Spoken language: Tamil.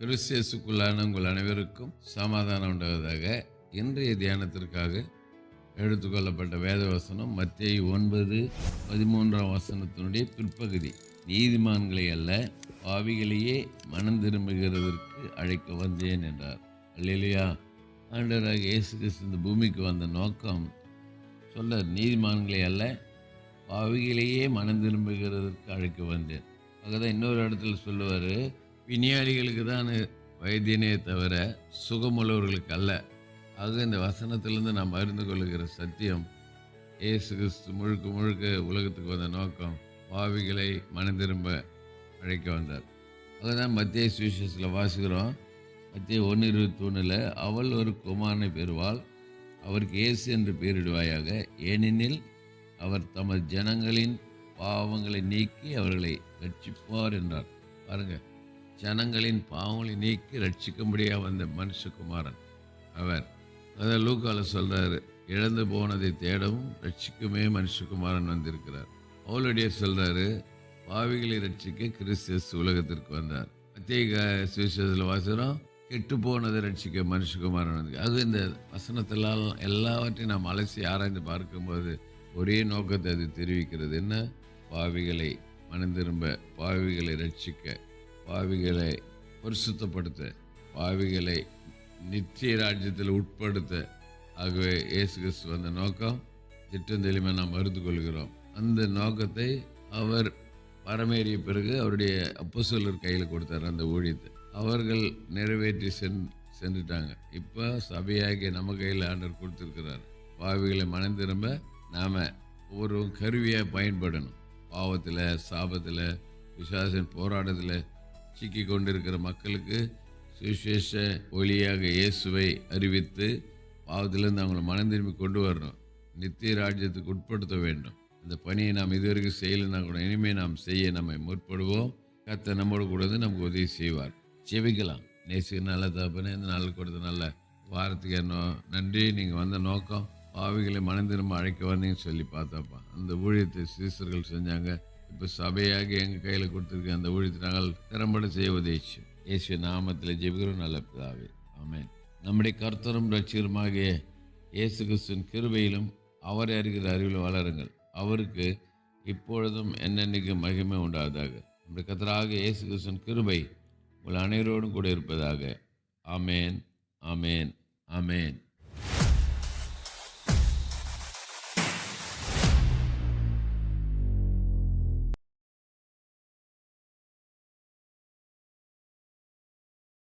கிறிஸ்தியசுக்குள்ளான உங்கள் அனைவருக்கும் சமாதானம் உண்டாவதாக இன்றைய தியானத்திற்காக எடுத்துக்கொள்ளப்பட்ட வேத வசனம் மத்திய ஒன்பது பதிமூன்றாம் வசனத்தினுடைய பிற்பகுதி. நீதிமான்களை அல்ல பாவிகளையே மனம் திரும்புகிறதற்கு அழைக்க வந்தேன் என்றார். இல்லையா ஆண்டராக இயேசு கிறிஸ்து இந்த பூமிக்கு வந்த நோக்கம் சொல்ல நீதிமான்களை அல்ல பாவிகளையே மனம் திரும்புகிறதற்கு அழைக்க வந்தேன். தான் இன்னொரு இடத்துல சொல்லுவார் விஞ்ஞானிகளுக்கு தான் வைத்தியனே தவிர சுகமுள்ளவர்களுக்கு அல்ல. ஆக இந்த வசனத்திலிருந்து நாம் அறிந்து கொள்ளுகிற சத்தியம் இயேசு கிறிஸ்து முழுக்க முழுக்க உலகத்துக்கு வந்த நோக்கம் பாவிகளை மனம் திரும்ப அழைக்க வந்தார். அதுதான் மத்திய சுவிசேஷத்தில் வாசிக்கிறோம். மத்திய ஒன்று இருபத்தி ஒன்றில் அவள் ஒரு குமாரனை பெறுவாள் அவருக்கு இயேசு என்று பெயரிடுவாயாக. ஏனெனில் அவர் தமது ஜனங்களின் பாவங்களை நீக்கி அவர்களை ரட்சிப்பார் என்றார். பாருங்கள் ஜனங்களின் பாவங்களை நீக்கி ரட்சிக்கும்படியாக வந்த மனுஷகுமாரன் அவர். அதை லூக்கால சொல்கிறாரு இழந்து போனதை தேடவும் ரட்சிக்குமே மனுஷகுமாரன் வந்திருக்கிறார். அவளுடைய சொல்கிறாரு பாவிகளை ரட்சிக்க கிறிஸ்தஸ் உலகத்திற்கு வந்தார். மத்திய சுவிசேஷத்தில் வாசனம் கெட்டு போனதை ரட்சிக்க மனுஷகுமாரன் வந்து அது இந்த வசனத்திலால் எல்லாவற்றையும் நாம் அலசி ஆராய்ந்து பார்க்கும்போது ஒரே நோக்கத்தை அது தெரிவிக்கிறது. என்ன? பாவிகளை மனந்திரும்ப பாவிகளை ரட்சிக்க. பாவிகளை பரிசுத்தப்படுத்த பாவிகளை நித்திய ராஜ்யத்தில் உட்படுத்த. ஆகவே இயேசு கிறிஸ்து வந்த நோக்கம். திட்டம் தெளிமை நாம் அறிந்து கொள்கிறோம் அந்த நோக்கத்தை அவர் பரமேறிய பிறகு அவருடைய அப்போசலர் கையில் கொடுத்தார் அந்த ஊழியத்தை. அவர்கள் நிறைவேற்றி சென் சென்றுட்டாங்க. இப்போ சபையாகிய நம்ம கையில் ஆண்டர் கொடுத்துருக்கிறார். பாவிகளை மனம் திரும்ப நாம் ஒவ்வொரு கருவியாக பயன்படணும். பாவத்தில் சாபத்தில் விசுவாசன் போராட்டத்தில் சிக்கி கொண்டிருக்கிற மக்களுக்கு சுவிசேஷ ஒளியாக இயேசுவை அறிவித்து பாவத்திலேருந்து அவங்கள மனம் திரும்பி கொண்டு வரணும். நித்திய ராஜ்யத்துக்கு உட்படுத்த வேண்டும். அந்த பணியை நாம் இதுவரைக்கும் செய்யலைன்னா கூட இனிமேல் நாம் செய்ய நம்மை முற்படுவோம். கத்த நம்மோடு கூட நமக்கு உதவி செய்வார். செவிக்கலாம் நேசிக்க நல்ல தப்புன்னு இந்த நாள் கொடுத்த நல்ல வாரத்துக்கு என்ன நன்றி. நீங்கள் வந்த நோக்கம் பாவிகளை மனம் திரும்ப அழைக்க வந்தீங்கன்னு சொல்லி பார்த்தாப்பா. அந்த ஊழியத்தை சீசர்கள் செஞ்சாங்க. இப்போ சபையாகி எங்கள் கையில் கொடுத்துருக்க அந்த ஊழியத்தை நாங்கள் திறம்பட செய்ய உதவிச்சு இயேசு நாமத்தில் ஜெபிக்கிறோம் நல்ல பிதாவே. ஆமேன். நம்முடைய கர்த்தரும் ரட்சிகருமாகிய இயேசு கிறிஸ்துவின் கிருபையிலும் அவரை அறிகிற அறிவில் வளருங்கள். அவருக்கு இப்பொழுதும் என்னென்னைக்கு மகிமை உண்டாவதாக. நம்முடைய கர்த்தராக இயேசு கிறிஸ்துவின் கிருபை உங்கள் அனைவரோடும் கூட இருப்பதாக. ஆமேன். ஆமேன். ஆமேன்.